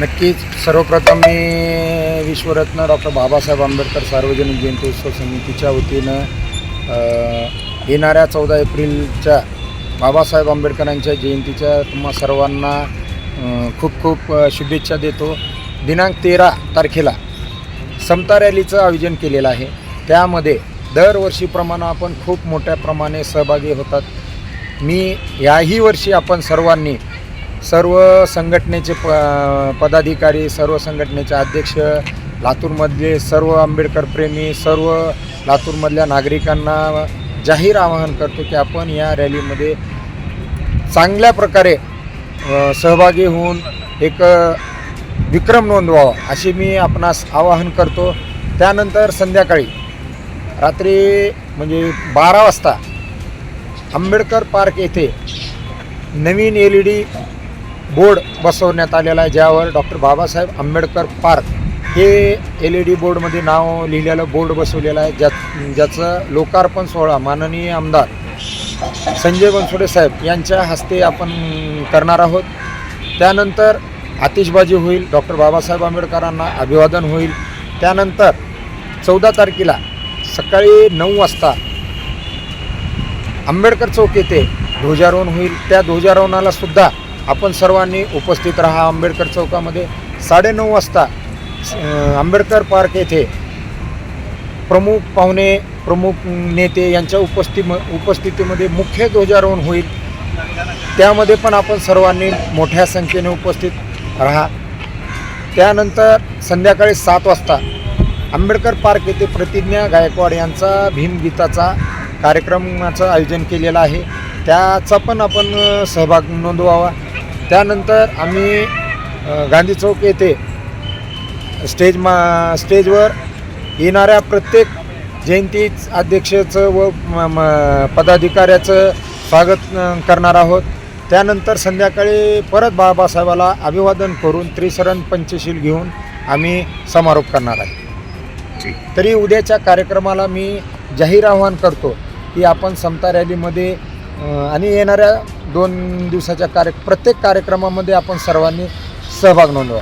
नक्कीच. सर्वप्रथम मी विश्वरत्न डॉक्टर बाबासाहेब आंबेडकर सार्वजनिक जयंती उत्सव समितीच्या वतीनं येणाऱ्या चौदा एप्रिलच्या बाबासाहेब आंबेडकरांच्या जयंतीच्या तुम्हा सर्वांना खूप खूप शुभेच्छा देतो. दिनांक तेरा तारखेला समता रॅलीचं आयोजन केलेलं आहे. त्यामध्ये दरवर्षीप्रमाणे आपण खूप मोठ्या प्रमाणे सहभागी होतात. मी याही वर्षी आपण सर्वांनी सर्व संघटनेचे प पदाधिकारी सर्व संघटनेचे अध्यक्ष लातूरमधले सर्व आंबेडकर प्रेमी सर्व लातूरमधल्या नागरिकांना जाहीर आवाहन करतो की आपण या रॅलीमध्ये चांगल्या प्रकारे सहभागी होऊन एक विक्रम नोंदवावा अशी मी आपणास आवाहन करतो. त्यानंतर संध्याकाळी रात्री म्हणजे बारा वाजता आंबेडकर पार्क येथे नवीन एल ई डी बोर्ड बसवण्यात आलेला आहे ज्यावर डॉक्टर बाबासाहेब आंबेडकर पार्क हे एल ई डी बोर्डमध्ये नाव लिहिलेलं बोर्ड बसवलेलं आहे ज्या ज्याचं लोकार्पण सोहळा माननीय आमदार संजय बनसोडे साहेब यांच्या हस्ते आपण करणार आहोत. त्यानंतर आतिषबाजी होईल डॉक्टर बाबासाहेब आंबेडकरांना अभिवादन होईल. त्यानंतर चौदा तारखेला सकाळी नऊ वाजता आंबेडकर चौक येथे ध्वजारोहण होईल. त्या ध्वजारोहणाला सुद्धा आपण सर्वांनी उपस्थित राहा आंबेडकर चौकामध्ये. साडेनऊ वाजता आंबेडकर पार्क येथे प्रमुख पाहुणे प्रमुख नेते यांच्या उपस्थित उपस्थितीमध्ये मुख्य ध्वजारोहण होईल. त्यामध्ये पण आपण सर्वांनी मोठ्या संख्येने उपस्थित राहा. त्यानंतर संध्याकाळी सात वाजता आंबेडकर पार्क येथे प्रतिज्ञा गायकवाड यांचा भीमगीताचा कार्यक्रमाचं आयोजन केलेलं आहे. त्याचा पण आपण सहभाग नोंदवावा. त्यानंतर आम्ही गांधी चौक येथे स्टेज मा स्टेजवर येणाऱ्या प्रत्येक जयंती अध्यक्षाचं व पदाधिकाऱ्याचं स्वागत करणार आहोत. त्यानंतर संध्याकाळी परत बाबासाहेबाला अभिवादन करून त्रिसरण पंचशील घेऊन आम्ही समारोप करणार आहे. तरी उद्याच्या कार्यक्रमाला मी जाहीर आवाहन करतो की आपण समता रॅलीमध्ये आणि येणाऱ्या दोन दिवसाच्या कार्य प्रत्येक कार्यक्रमामध्ये आपण सर्वांनी सहभाग नोंदवा.